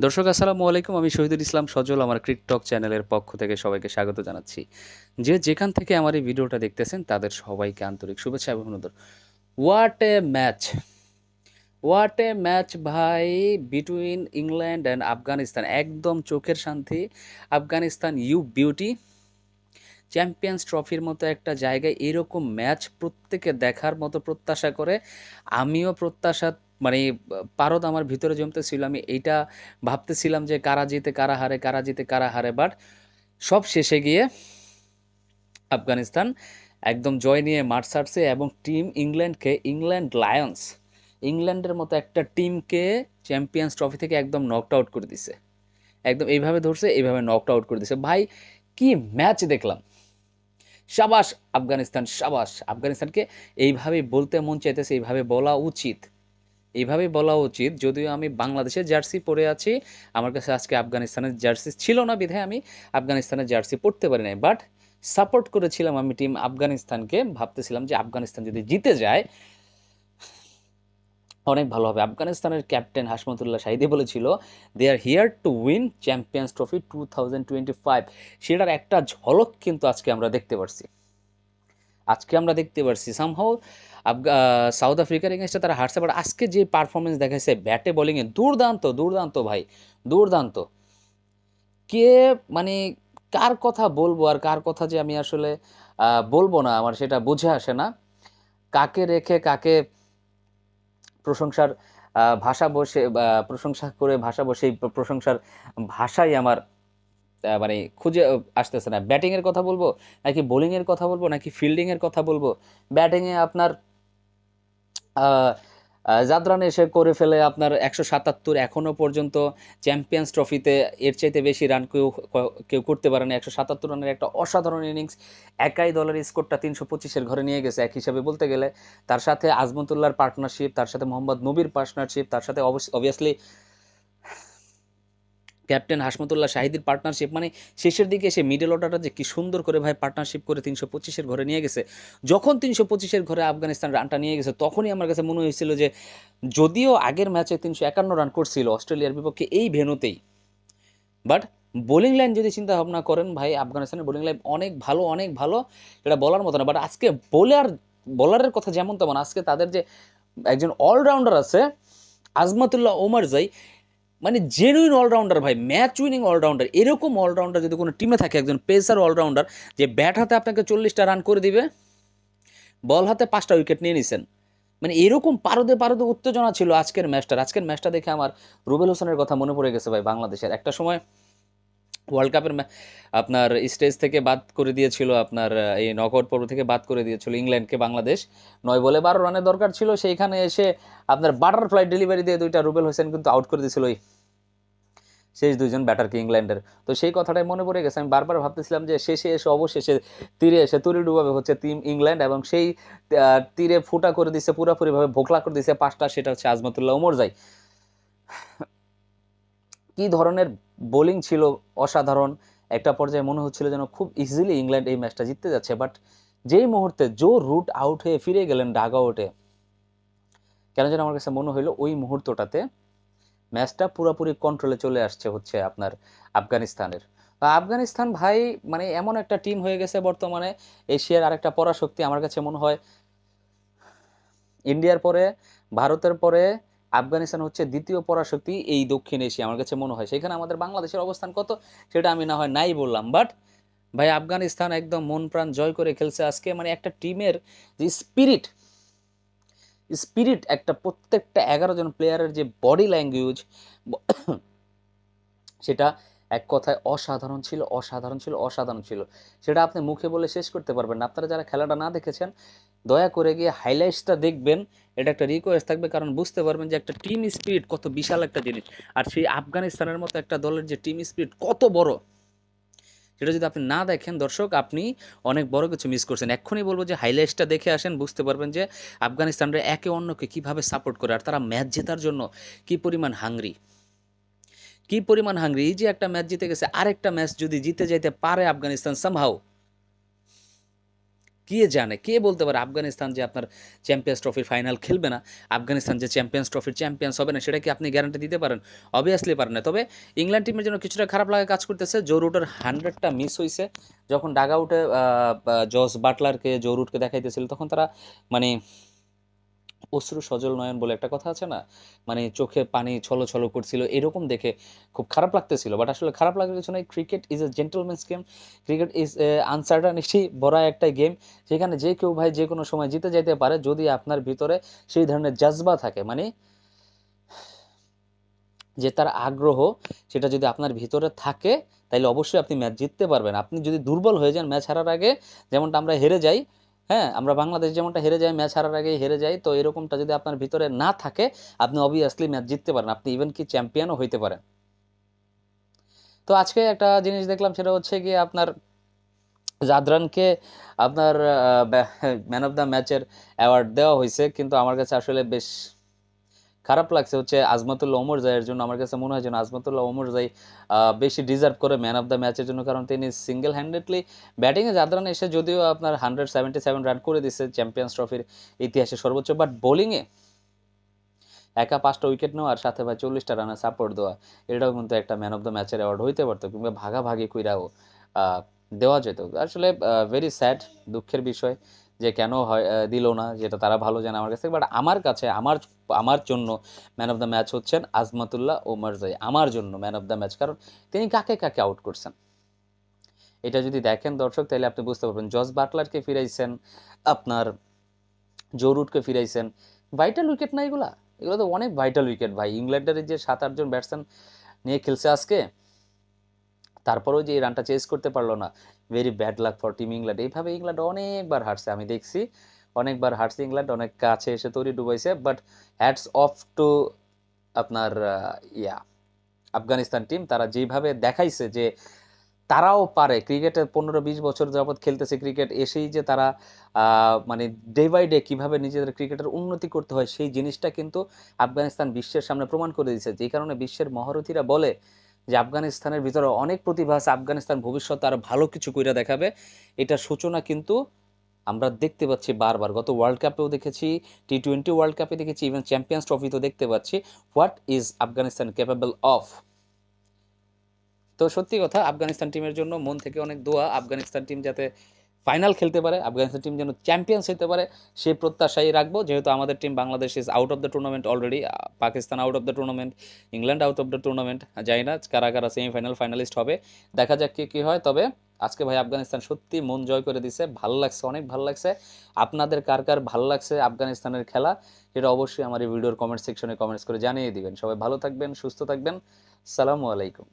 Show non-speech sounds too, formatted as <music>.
দর্শক, আসসালামু আলাইকুম। আমি শহীদুল ইসলাম সজল, আমার ক্রিকটক চ্যানেলের পক্ষ থেকে সবাইকে স্বাগত জানাচ্ছি। যে যেখান থেকে আমার এই ভিডিওটা দেখতেছেন, তাদের সবাইকে আন্তরিক শুভেচ্ছা অভিনন্দন। What a match what a match ভাই! বিটুইন ইংল্যান্ড অ্যান্ড আফগানিস্তান একদম চোখের শান্তি। আফগানিস্তান ইউ বিউটি চ্যাম্পিয়ন্স ট্রফির মতো একটা জায়গায় এরকম ম্যাচ প্রত্যেকে দেখার মতো প্রত্যাশা করে। আমিও প্রত্যাশা মানে পারদ আমার ভিতরে জমতেছিল আমি এইটা ভাবতেছিলাম যে, কারা জিতে, কারা হারে, কারা জিতে, কারা হারে বাট সব শেষে গিয়ে আফগানিস্তান একদম জয় নিয়ে মাঠ ছাড়ছে এবং টিম ইংল্যান্ডকে, ইংল্যান্ড লায়ন্স, ইংল্যান্ডের মতো একটা টিমকে চ্যাম্পিয়ন্স ট্রফি থেকে একদম নকড আউট করে দিছে। একদম এইভাবে ধরছে, এইভাবে নকড আউট করে দিছে। ভাই, কি ম্যাচ দেখলাম। সাবাস আফগানিস্তান, সাবাস আফগানিস্তানকে এইভাবে বলতে মন চাইতেছে, এইভাবে বলা উচিত। এইভাবে বলা উচিত। যদিও আমি বাংলাদেশের জার্সি পরে আছি, আমার কাছে আজকে আফগানিস্তানের জার্সি ছিল না বিধায় আমি আফগানিস্তানের জার্সি পরতে পারি নাই। বাট সাপোর্ট করেছিলাম আমি টিম আফগানিস্তানকে। ভাবতেছিলাম যে আফগানিস্তান যদি জিতে যায়, অনেক ভালো হবে। আফগানিস্তানের ক্যাপ্টেন হাসমতুল্লাহ শাহিদি বলেছিল they are here to win champions trophy two thousand twenty five সেটার একটা ঝলক কিন্তু আজকে আমরা দেখতে পারছি। আজকে আমরা দেখতে পারছি। সামহাও আফগা সাউথ আফ্রিকার এগেনস্টে তারা হারছে বাট আজকে যে পারফরমেন্স দেখাইছে, ব্যাটে বোলিংয়ে দুর্দান্ত দুর্দান্ত ভাই, দুর্দান্ত। কে মানে কার কথা বলব আর কার কথা যে আমি আসলে বলব না, আমার সেটা বুঝে আসে না। কাকে রেখে কাকে প্রশংসার ভাষা বসে প্রশংসা করে ভাষা বসে এই প্রশংসার ভাষাই আমার মানে খুঁজে আসতেছে না। ব্যাটিংয়ের কথা বলব, নাকি বোলিংয়ের কথা বলব, নাকি ফিল্ডিংয়ের কথা বলব? ব্যাটিংয়ে আপনার জাদরান এসে করে ফেলে আপনার একশো সাতাত্তর এখনও পর্যন্ত চ্যাম্পিয়ন্স ট্রফিতে এর চাইতে বেশি রান কেউ কেউ করতে পারে না একশো সাতাত্তর রানের একটা অসাধারণ ইনিংস একাই দলের স্কোরটা তিনশো পঁচিশের ঘরে নিয়ে গেছে। এক হিসাবে বলতে গেলে তার সাথে আজমতুল্লাহর পার্টনারশিপ তার সাথে মোহাম্মদ নবীর পার্টনারশিপ তার সাথে অবভিয়াসলি ক্যাপ্টেন হাসমতুল্লাহ শাহিদির পার্টনারশিপ মানে শেষের দিকে এসে মিডল অর্ডারটা যে কি সুন্দর করে ভাই পার্টনারশিপ করে তিনশো পঁচিশের ঘরে নিয়ে গেছে। যখন তিনশো পঁচিশের ঘরে আফগানিস্তান রানটা নিয়ে গেছে, তখনই আমার কাছে মনে হয়েছিল যে যদিও আগের ম্যাচে তিনশো একান্ন রান করছিল অস্ট্রেলিয়ার বিপক্ষে এই ভেনুতেই বাট বোলিং লাইন যদি চিন্তা ভাবনা করেন ভাই, আফগানিস্তানের বোলিং লাইন অনেক ভালো অনেক ভালো, এটা বলার মতো না বাট আজকে বোলার বোলারের কথা যেমন তেমন, আজকে তাদের যে একজন অলরাউন্ডার আছে, আজমাতুল্লাহ ওমার জাই মানে জেনুইন অলরাউন্ডার ভাই ম্যাচ উইনিং অলরাউন্ডার এরকম অলরাউন্ডার যদি কোনো টিমে থাকে, একজন পেসার অলরাউন্ডার যে ব্যাট হাতে আপনাকে চল্লিশটা রান করে দিবে বল হাতে পাঁচটা উইকেট নিয়ে নিছেন। মানে এরকম পারদে পারদে উত্তেজনা ছিল আজকের ম্যাচটার আজকের ম্যাচটা দেখে আমার রুবেল হোসেনের কথা মনে পড়ে গেছে ভাই বাংলাদেশের। একটা সময় ওয়ার্ল্ড কাপের আপনার স্টেজ থেকে বাদ করে দিয়েছিল আপনার এই নকআউট পর্ব থেকে বাদ করে দিয়েছিল ইংল্যান্ডকে বাংলাদেশ। নয় বলে বারো রানের দরকার ছিল, সেইখানে এসে আপনার বাটারফ্লাই ডেলিভারি দিয়ে দুইটা রুবেল হোসেন কিন্তু আউট করে দিয়েছিল শেষ দুইজন ব্যাটারকে ইংল্যান্ডের। তো সেই কথাটাই মনে পড়ে গেছে। আমি বারবার ভাবতেছিলাম যে শেষে এসে, অবশেষে তীরে এসে তুরি ডুবাবে হচ্ছে টিম ইংল্যান্ড এবং সেই তীরে ফুটা করে দিছে, পুরোপুরিভাবে ভোকলা করে দিছে পাঁচটা, সেটা হচ্ছে আজমতুল্লাহ ওমর যাই। কি ধরনের বোলিং ছিল অসাধারণ। একটা পর্যায়ে মনে হচ্ছিল যেন খুব ইজিলি ইংল্যান্ড এই ম্যাচটা জিততে যাচ্ছে বাট যেই মুহূর্তে জো রুট আউট হয়ে ফিরে গেলেন ডাগ আউটে কেন যেন আমার কাছে মনে হইল ওই মুহূর্তটাতে ম্যাচটা পুরোপুরি কন্ট্রোলে চলে আসছে হচ্ছে আপনার আফগানিস্তানের। আফগানিস্তান ভাই মানে এমন একটা টিম হয়ে গেছে বর্তমানে, এশিয়ার আরেকটা পরাশক্তি আমার কাছে মনে হয়। ইন্ডিয়ার পরে, ভারতের পরে আফগানিস্তান হচ্ছে দ্বিতীয় পরাশক্তি এই দক্ষিণ এশিয়া, আমার কাছে মনে হয়। সেখানে আমাদের বাংলাদেশের অবস্থান কত? সেটা আমি না হয় নাই বললাম। বাট ভাই, আফগানিস্তান একদম মন প্রাণ জয় করে খেলছে আজকে। মানে একটা টিমের যে স্পিরিট স্পিরিট একটা প্রত্যেকটা এগারো জন প্লেয়ারের যে বডি ল্যাঙ্গুয়েজ <coughs> সেটা এক কথায় অসাধারণ ছিল অসাধারণ ছিল অসাধারণ ছিল। সেটা আপনি মুখে বলে শেষ করতে পারবেন না। আপনারা যারা খেলাটা না দেখেছেন দয়া করে গিয়ে হাইলাইটসটা দেখবেন। এটা একটা রিকোয়েস্ট থাকবে, কারণ বুঝতে পারবেন যে একটা টিম স্পিরিট কত বিশাল একটা জিনিস। আর সেই আফগানিস্তানের মতো একটা দলের যে টিম স্পিরিট কত বড়, সেটা যদি আপনি না দেখেন, দর্শক, আপনি অনেক বড় কিছু মিস করছেন। এক্ষুনি বলব যে হাইলাইটসটা দেখে আসেন, বুঝতে পারবেন যে আফগানিস্তানরা একে অন্যকে কীভাবে সাপোর্ট করে, আর তারা ম্যাচ জেতার জন্য কি পরিমাণ হাংরি কি পরিমাণ হাংরি এই যে একটা ম্যাচ জিতে গেছে, আরেকটা ম্যাচ যদি জিতে যেতে পারে আফগানিস্তান সামহাও কে জানে? কে বলতে পারে আফগানিস্তান যে আপনার চ্যাম্পিয়ন্স ট্রফির ফাইনাল খেলবে না? আফগানিস্তান যে চ্যাম্পিয়ন্স ট্রফির চ্যাম্পিয়ন্স হবে না, সেটা কি আপনি গ্যারান্টি দিতে পারেন? অবভিয়াসলি পারেন না। তবে ইংল্যান্ড টিমের জন্য কিছুটা খারাপ লাগা কাজ করতেছে। জো রুটের হান্ড্রেডটা মিস হয়েছে যখন ডাগ আউটে জস বাটলারকে জো রুটকে দেখাইতেছিল, তখন তারা মানে অশ্রু সজল নয়ন বলে একটা কথা আছে না? মানে চোখে পানি ছলো ছলো করছিল, এরকম দেখে খুব খারাপ লাগতেছিল। বাট আসলে খারাপ লাগার কিছু নয় cricket is a gentleman's game cricket is uncertainty বড় একটা গেম যেখানে যে কেউ ভাই যে কোনো সময় জিতে যেতে পারে যদি আপনার ভিতরে সেই ধরনের জাজবা থাকে। মানে যে তার আগ্রহ, সেটা যদি আপনার ভিতরে থাকে তাহলে অবশ্যই আপনি ম্যাচ জিততে পারবেন। আপনি যদি দুর্বল হয়ে যান ম্যাচ হারার আগে, যেমনটা আমরা হেরে যাই হ্যাঁ আমরা বাংলাদেশ যেমনটা হেরে যাই ম্যাচ হারার আগেই হেরে যাই তো এরকমটা যদি আপনার ভিতরে না থাকে, আপনি অবভিয়াসলি ম্যাচ জিততে পারেন, আপনি ইভেন কি চ্যাম্পিয়নও হইতে পারেন। তো আজকে একটা জিনিস দেখলাম, সেটা হচ্ছে কি আপনার জাদরানকে আপনার ম্যান অফ দ্য ম্যাচের অ্যাওয়ার্ড দেওয়া হয়েছে, কিন্তু আমার কাছে আসলে বেশ খারাপ লাগছে হচ্ছে আজমাতুল্লাহ ওমর জাইয়ের জন্য। আমার কাছে মনে হয় যেন আজমাতুল্লাহ ওমর জাই বেশি ডিজার্ভ করে ম্যান অফ দ্য ম্যাচের জন্য। কারণ তিনি সিঙ্গেল হ্যান্ডেডলি ব্যাটিংয়ে জাদরান এসে যদিও আপনার হান্ড্রেড সেভেন্টি সেভেন রান করে দিচ্ছে চ্যাম্পিয়ন্স ট্রফির ইতিহাসে সর্বোচ্চ। বাট বোলিংয়ে একা পাঁচটা উইকেট নেওয়া আর সাথে ভাই চল্লিশটা রানের সাপোর্ট দেওয়া, এটাও কিন্তু একটা ম্যান অফ দ্য ম্যাচের অ্যাওয়ার্ড হইতে পারতো কিংবা ভাগাভাগি কইরাও দেওয়া যেত। আসলে ভেরি স্যাড দুঃখের বিষয় যে কেন হয় দিল না, যেটা তারা ভালো জানে আমার কাছে। বাট আমার কাছে, আমার আমার জন্য ম্যান অফ দ্য ম্যাচ হচ্ছেন আজমাতুল্লাহ ওমর জাই আমার জন্য ম্যান অফ দ্য ম্যাচ কারণ তিনি কাকে কাকে আউট করছেন? এটা যদি দেখেন দর্শক, তাহলে আপনি বুঝতে পারবেন, জস বাটলারকে ফিরাইছেন, আপনার জরুটকে ফিরাইছেন ভাইটাল উইকেট না এগুলা? এগুলো তো অনেক ভাইটাল উইকেট ভাই। ইংল্যান্ডের যে সাত আটজন ব্যাটসম্যান নিয়ে খেলছে আজকে তারপরেও যে এই রানটা চেস করতে পারল না। Very bad luck for team England এইভাবে ইংল্যান্ড অনেকবার হারছে, আমি দেখছি। অনেকবার হারছে ইংল্যান্ড, অনেক কাছে এসে তৈরি ডুবাইছে বাট হ্যাটস অফ টু আপনার ইয়া, আফগানিস্তান টিম তারা যেভাবে দেখাইছে যে তারাও পারে, ক্রিকেটে পনেরো বিশ বছর যাবৎ খেলতেছে ক্রিকেট, এসেই যে তারা মানে ডে বাই ডে কীভাবে নিজেদের ক্রিকেটের উন্নতি করতে হয়, সেই জিনিসটা কিন্তু আফগানিস্তান বিশ্বের সামনে প্রমাণ করে দিয়েছে। যেই কারণে বিশ্বের মহারথীরা বলে যে আফগানিস্তানের ভিতরে অনেক প্রতিভা আছে, আফগানিস্তান ভবিষ্যতে আরও ভালো কিছু কইরা দেখাবে। এটার সূচনা কিন্তু আমরা দেখতে পাচ্ছি বারবার। গত ওয়ার্ল্ড কাপেও দেখেছি টি টোয়েন্টি ওয়ার্ল্ড কাপে দেখেছি ইভেন চ্যাম্পিয়ন্স ট্রফিতেও দেখতে পাচ্ছি। What is Afghanistan capable of তো সত্যি কথা আফগানিস্তান টিমের জন্য মন থেকে অনেক দোয়া। আফগানিস্তান টিম যাতে ফাইনাল খেলতে পারে আফগানিস্তান টিম যেন চ্যাম্পিয়ন্স হতে পারে সেই প্রত্যাশাই রাখব। যেহেতু আমাদের team Bangladesh is out of the tournament already Pakistan out of the tournament England out of the tournament জানি না, কারা কারা সেমিফাইনাল ফাইনালিস্ট হবে। দেখা যাক কি কী হয়, তবে আজকে ভাই আফগানিস্তান সত্যি মন জয় করে দিছে, ভালো লাগছে, অনেক ভালো লাগছে। আপনাদের কার কার ভালো লাগছে আফগানিস্তানের খেলা, সেটা অবশ্যই আমার এই ভিডিওর কমেন্ট সেকশনে কমেন্টস করে জানিয়ে দিবেন। সবাই ভালো থাকবেন, সুস্থ থাকবেন। সালামু আলাইকুম।